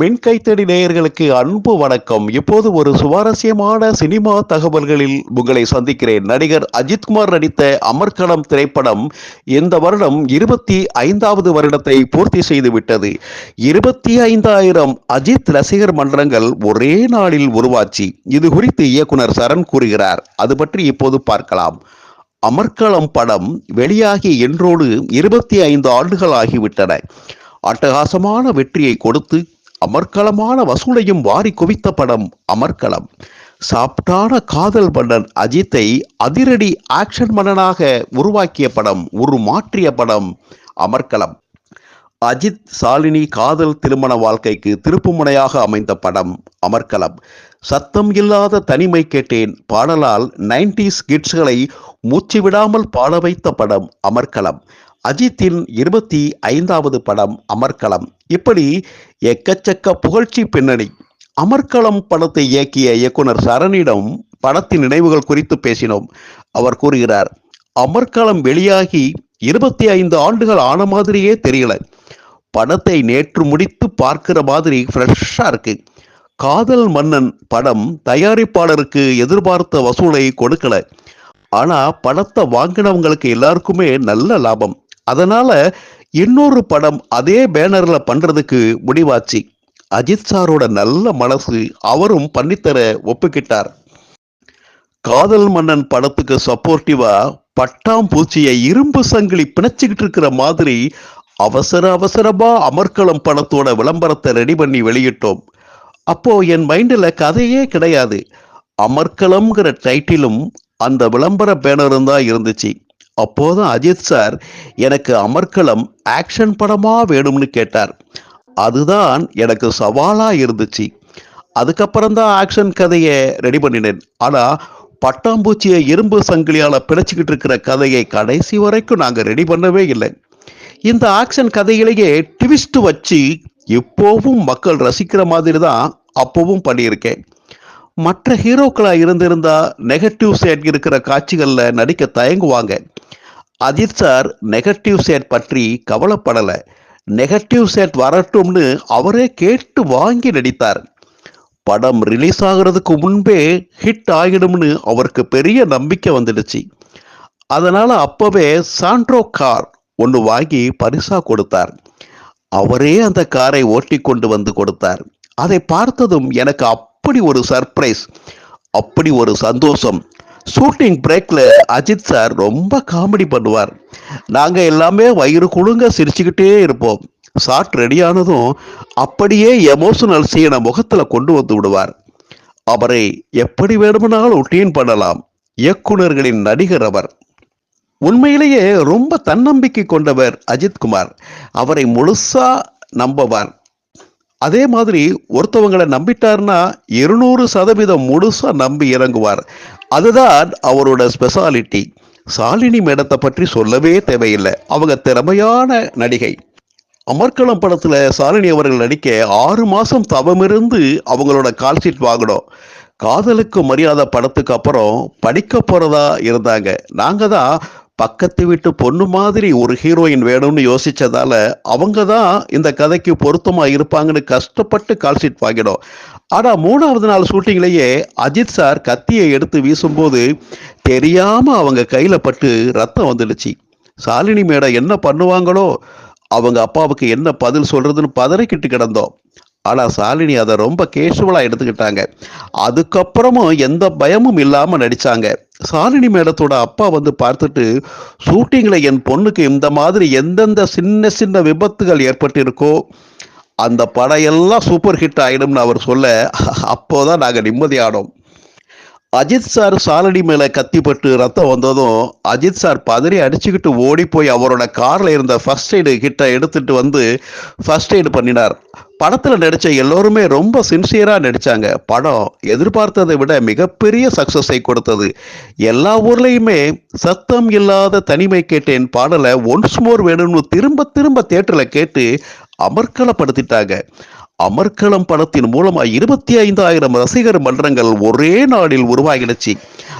மின்கைத்தடி நேயர்களுக்கு அன்பு வணக்கம். இப்போது ஒரு சுவாரஸ்யமான சினிமா தகவல்களில் உங்களை சந்திக்கிறேன். நடிகர் அஜித்குமார் நடித்த அமர்கலம் திரைப்படம் இந்த வருடம் இருபத்தி ஐந்தாவது வருடத்தை பூர்த்தி செய்துவிட்டது இருபத்தி ஐந்தாயிரம் அஜித் ரசிகர் மன்றங்கள் ஒரே நாளில் உருவாச்சு. இது குறித்து இயக்குனர் சரண் கூறுகிறார். அது பற்றி இப்போது பார்க்கலாம். அமர்கலம் படம் வெளியாகி என்றோடு இருபத்தி ஐந்து ஆண்டுகள் ஆகிவிட்டன. அட்டகாசமான வெற்றியை கொடுத்து அமர்க்களமான வசூலையும் வாரி குவித்த படம் அமர்க்களம். சாப்டான காதல் மன்னன் அஜித்தை அதிரடி ஆக்ஷன் மன்னனாக உருவாக்கிய படம் உருமாற்றிய படம் அமர்க்களம். அஜித் சாலினி காதல் திருமண வாழ்க்கைக்கு திருப்புமுனையாக அமைந்த படம் அமர்க்களம். சத்தம் இல்லாத தனிமை கேட்டேன் பாடலால் நைன்டிஸ் கிட்ஸ்களை மூச்சு விடாமல் பாட வைத்த படம் அமர்க்களம். அஜித்தின் இருபத்தி ஐந்தாவது படம் அமர்க்களம். இப்படி எக்கச்சக்க புகழ்ச்சி பின்னணி அமர்க்களம் படத்தை இயக்கிய இயக்குனர் சரணிடம் படத்தின் நினைவுகள் குறித்து பேசினோம். அவர் கூறுகிறார் அமர்க்களம் வெளியாகி இருபத்தி ஐந்து ஆண்டுகள் ஆன மாதிரியே தெரியல. படத்தை நேற்று முடித்து பார்க்கிற மாதிரி ஃப்ரெஷ்ஷாக இருக்கு. காதல் மன்னன் படம் தயாரிப்பாளருக்கு எதிர்பார்த்த வசூலை கொடுக்கல. ஆனால் படத்தை வாங்கினவங்களுக்கு எல்லாருக்குமே நல்ல லாபம். அதனால இன்னொரு படம் அதே பேனர்ல பண்றதுக்கு முடிவாச்சு. அஜித் சாரோட நல்ல மனசு அவரும் பண்ணித்தர ஒப்புக்கிட்டார். காதல் மன்னன் படத்துக்கு சப்போர்ட்டிவா பட்டாம்பூச்சியை இரும்பு சங்கிலி பிணைச்சுக்கிட்டு இருக்கிற மாதிரி அவசர அவசரமா அமர்க்களம் படத்தோட விளம்பரத்தை ரெடி பண்ணி வெளியிட்டோம். அப்போ என் மைண்டில் கதையே கிடையாது. அமர்க்களம்ங்கிற டைட்டிலும் அந்த விளம்பர பேனரும் தான் இருந்துச்சு. அப்போதான் அஜித் சார் எனக்கு அமர்க்களம் ஆக்ஷன் படமா வேணும்னு கேட்டார். அதுதான் எனக்கு சவாலா இருந்துச்சு. அதுக்கப்புறம் தான் ஆக்ஷன் கதையை ரெடி பண்ணினேன். ஆனா பட்டாம்பூச்சியை இரும்பு சங்கிலியால பிழைச்சிக்கிட்டு இருக்கிற கதையை கடைசி வரைக்கும் நாங்க ரெடி பண்ணவே இல்லை. இந்த ஆக்ஷன் கதையிலேயே ட்விஸ்ட் வச்சு இப்போவும் மக்கள் ரசிக்கிற மாதிரி தான் அப்போவும் பண்ணியிருக்கேன். மற்ற ஹீரோக்களா இருந்திருந்தா நெகட்டிவ் சைட் இருக்கிற காட்சிகள்ல நடிக்க தயங்குவாங்க. அஜித் சார் நெகட்டிவ் சேட் பற்றி கவலைப்படலை. நெகட்டிவ் சேட் வரட்டும்னு அவரே கேட்டு வாங்கி நடித்தார். படம் ரிலீஸ் ஆகிறதுக்கு முன்பே ஹிட் ஆகிடும்னு அவருக்கு பெரிய நம்பிக்கை வந்துடுச்சு. அதனால் அப்போவே சாண்ட்ரோ கார் ஒன்று வாங்கி பரிசாக கொடுத்தார். அவரே அந்த காரை ஓட்டி கொண்டு வந்து கொடுத்தார். அதை பார்த்ததும் எனக்கு அப்படி ஒரு சர்ப்ரைஸ் அப்படி ஒரு சந்தோஷம். ஷூட்டிங் பிரேக்கில் அஜித் சார் ரொம்ப காமெடி பண்ணுவார். நாங்கள் எல்லாமே வயிறு குழுங்க சிரிச்சுக்கிட்டே இருப்போம். ஷாட் ரெடியானதும் அப்படியே எமோஷனல் சீனை முகத்தில் கொண்டு வந்து விடுவார். அவரை எப்படி வேணுமானாலும் டீன் பண்ணலாம். இயக்குனர்களின் நடிகர் அவர். உண்மையிலேயே ரொம்ப தன்னம்பிக்கை கொண்டவர் அஜித்குமார் அவரை முழுசா நம்புவார். அதே மாதிரி ஒருத்தவங்களை நம்பிட்டார்னா இருநூறு சதவீதம் முழுசாக நம்பி இறங்குவார். அதுதான் அவரோட ஸ்பெஷாலிட்டி சாலினி மேடத்தை பற்றி சொல்லவே தேவையில்லை. அவங்க திறமையான நடிகை. அமர்க்களம் படத்தில் சாலினி அவர்கள் நடிக்க ஆறு மாதம் தவமிருந்து அவங்களோட கால்ஷீட் வாங்கணும் காதலுக்கு மரியாதை படத்துக்கு அப்புறம் படிக்க போகிறதா இருந்தாங்க. நாங்கள் தான் பக்கத்து வீட்டு பொண்ணு மாதிரி ஒரு ஹீரோயின் வேணும்னு யோசிச்சதால அவங்க தான் இந்த கதைக்கு பொருத்தமா இருப்பாங்கன்னு கஷ்டப்பட்டு கால்ஷீட் வாங்கிடும் ஆனா மூணாவது நாள் ஷூட்டிங்லேயே அஜித் சார் கத்தியை எடுத்து வீசும்போது தெரியாம அவங்க கையில பட்டு ரத்தம் வந்துடுச்சு. சாலினி மேடம் என்ன பண்ணுவாங்களோ? அவங்க அப்பாவுக்கு என்ன பதில் சொல்றதுன்னு பதறிக்கிட்டு கிடந்தோம். ஆனால் சாலினி அதை ரொம்ப கேஷுவலாக எடுத்துக்கிட்டாங்க. அதுக்கப்புறமும் எந்த பயமும் இல்லாமல் நடித்தாங்க சாலினி மேடத்தோட அப்பா வந்து பார்த்துட்டு ஷூட்டிங்கில் என் பொண்ணுக்கு இந்த மாதிரி எந்தெந்த சின்ன சின்ன விபத்துகள் ஏற்பட்டிருக்கோ அந்த படம் எல்லாம் சூப்பர் ஹிட் ஆகிடும்னு அவர் சொல்ல அப்போதான் நாங்கள் நிம்மதியானோம். அஜித் சார் சாலடி மேலே கத்திப்பட்டு ரத்தம் வந்ததும் அஜித் சார் பதறி அடிச்சுக்கிட்டு ஓடி போய் அவரோட காரில் இருந்த ஃபர்ஸ்ட் எய்டு கிட்ட எடுத்துட்டு வந்து ஃபர்ஸ்ட் எய்டு பண்ணினார். படத்தில் நடித்த எல்லோருமே ரொம்ப சின்சியராக நடித்தாங்க படம் எதிர்பார்த்ததை விட மிகப்பெரிய சக்சஸை கொடுத்தது. எல்லா ஊர்லேயுமே சத்தம் இல்லாத தனிமை கேட்டேன் பாடலை ஒன்ஸ் மோர் வேணும்னு திரும்ப திரும்ப தேட்டரில் கேட்டு அமர்க்கலப்படுத்திட்டாங்க அமர்க்களம் படத்தின் மூலமாக இருபத்தி ஐந்தாயிரம் ரசிகர் மன்றங்கள் ஒரே நாளில் உருவாகிடுச்சு.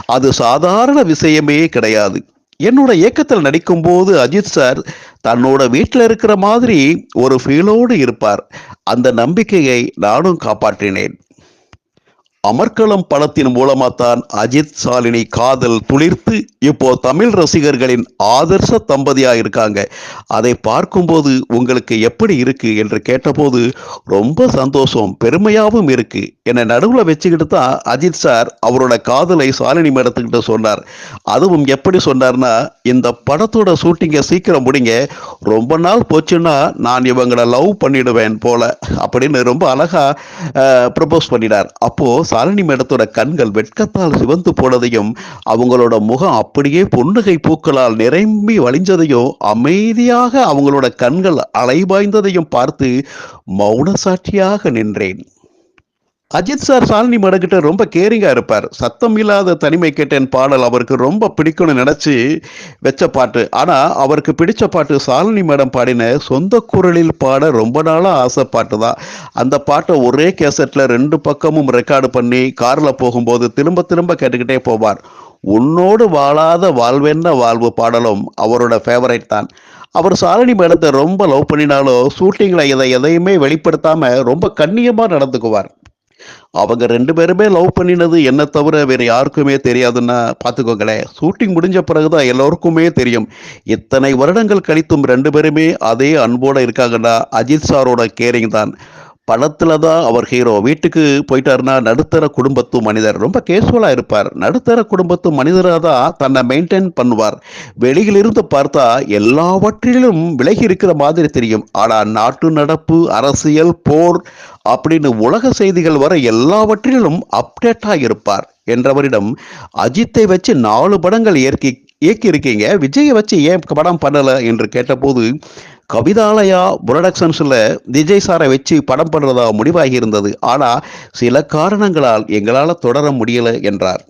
அது சாதாரண விஷயமே கிடையாது. என்னோட இயக்கத்தில் நடிக்கும்போது அஜித் சார் தன்னோட வீட்டில் இருக்கிற மாதிரி ஒரு ஃபீலோடு இருப்பார். அந்த நம்பிக்கையை நானும் காப்பாற்றினேன். அமர்க்களம் படத்தின் மூலமாகத்தான் அஜித் சாலினி காதல் துளிர்த்து இப்போ தமிழ் ரசிகர்களின் ஆதர்ச தம்பதியாக இருக்காங்க. அதை பார்க்கும்போது உங்களுக்கு எப்படி இருக்கு என்று கேட்டபோது ரொம்ப சந்தோஷம் பெருமையாகவும் இருக்கு. என்னை நடுவில் வச்சுக்கிட்டு தான் அஜித் சார் அவரோட காதலை சாலினி மேடத்துக்கிட்ட சொன்னார். அதுவும் எப்படி சொன்னார்னா இந்த படத்தோட ஷூட்டிங்கை சீக்கிரம் முடிங்க. ரொம்ப நாள் போச்சுன்னா நான் இவங்களை லவ் பண்ணிடுவேன் போல அப்படின்னு ரொம்ப அழகாக ப்ரப்போஸ் பண்ணினார். அப்போது சாலினி மேடத்தோட கண்கள் வெட்கத்தால் சிவந்து போனதையும் அவங்களோட முகம் அப்படியே பொன்னுகை பூக்களால் நிரம்பி வழிஞ்சதையும் அமைதியாக அவங்களோட கண்கள் அலைபாய்ந்ததையும் பார்த்து மௌன சாட்சியாக நின்றேன். அஜித் சார் சாலினி மேடக்கிட்ட ரொம்ப கேரிங்காக இருப்பார். சத்தம் இல்லாத தனிமை கேட்டேன் பாடல் அவருக்கு ரொம்ப பிடிக்கும்னு நினச்சி வச்ச பாட்டு. ஆனால் அவருக்கு பிடிச்ச பாட்டு சாலினி மேடம் பாடின சொந்த குரலில் பாட ரொம்ப நாளாக ஆசை பாட்டு தான். அந்த பாட்டை ஒரே கேசட்டில் ரெண்டு பக்கமும் ரெக்கார்டு பண்ணி காரில் போகும்போது திரும்ப திரும்ப கேட்டுக்கிட்டே போவார். உன்னோடு வாழாத வாழ்வென்ன வாழ்வு பாடலும் அவரோட ஃபேவரைட் தான். அவர் சாலினி மேடத்தை ரொம்ப லவ் பண்ணினாலும் ஷூட்டிங்கில் இதை எதையுமே வெளிப்படுத்தாமல் ரொம்ப கண்ணியமாக நடந்துக்குவார். அவங்க ரெண்டு பேருமே லவ் பண்ணினது என்ன தவிர வேற யாருக்குமே தெரியாதுன்னா பார்த்துக்கோங்களேன் ஷூட்டிங் முடிஞ்ச பிறகுதான் எல்லோருக்குமே தெரியும். இத்தனை வருடங்கள் கழித்தும் ரெண்டு பேருமே அதே அன்போட இருக்காங்கன்னா அஜித் சாரோட கேரிங் தான். படத்தில் தான் அவர் ஹீரோ வீட்டுக்கு போயிட்டாருன்னா நடுத்தர குடும்பத்து மனிதர். ரொம்ப கேஸ்வலாக இருப்பார். நடுத்தர குடும்பத்து மனிதராக தான் தன்னை மெயின்டைன் பண்ணுவார். வெளியிலிருந்து பார்த்தா எல்லாவற்றிலும் விலகி இருக்கிற மாதிரி தெரியும். ஆனால் நாட்டு நடப்பு அரசியல் போர் அப்படின்னு உலக செய்திகள் வர எல்லாவற்றிலும் அப்டேட்டாக இருப்பார் என்றவரிடம் அஜித்தை வச்சு நாலு படங்கள் இயக்கி இயக்கி இருக்கீங்க விஜயை வச்சு ஏன் படம் பண்ணலை என்று கேட்டபோது கவிதாலயா புரொடக்ஷன்ஸில் விஜய் சாரை வச்சு படம் பண்ணுறதா முடிவாகி இருந்தது ஆனால் சில காரணங்களால் எங்களால் தொடர முடியலை என்றார்.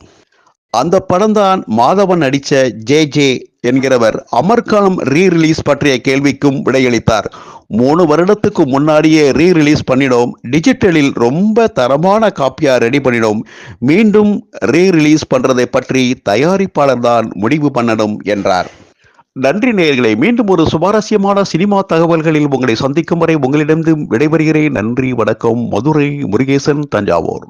அந்த படம்தான் மாதவன் நடித்த ஜே ஜே என்கிறவர் அமர்காலம் ரீ ரிலீஸ் பற்றிய கேள்விக்கும் விடையளித்தார். மூணு வருடத்துக்கு முன்னாடியே ரீ ரிலீஸ் பண்ணிடும் டிஜிட்டலில் ரொம்ப தரமான காப்பியாக ரெடி பண்ணிடும் மீண்டும் ரீ ரிலீஸ் பண்ணுறதை பற்றி தயாரிப்பாளர் தான் முடிவு பண்ணணும் என்றார். நன்றி நேர்களை மீண்டும் ஒரு சுவாரஸ்யமான சினிமா தகவல்களில் உங்களை சந்திக்கும் வரை உங்களிடம் விடைபெறுகிறேன். நன்றி வணக்கம். மதுரை முருகேசன் தஞ்சாவூர்.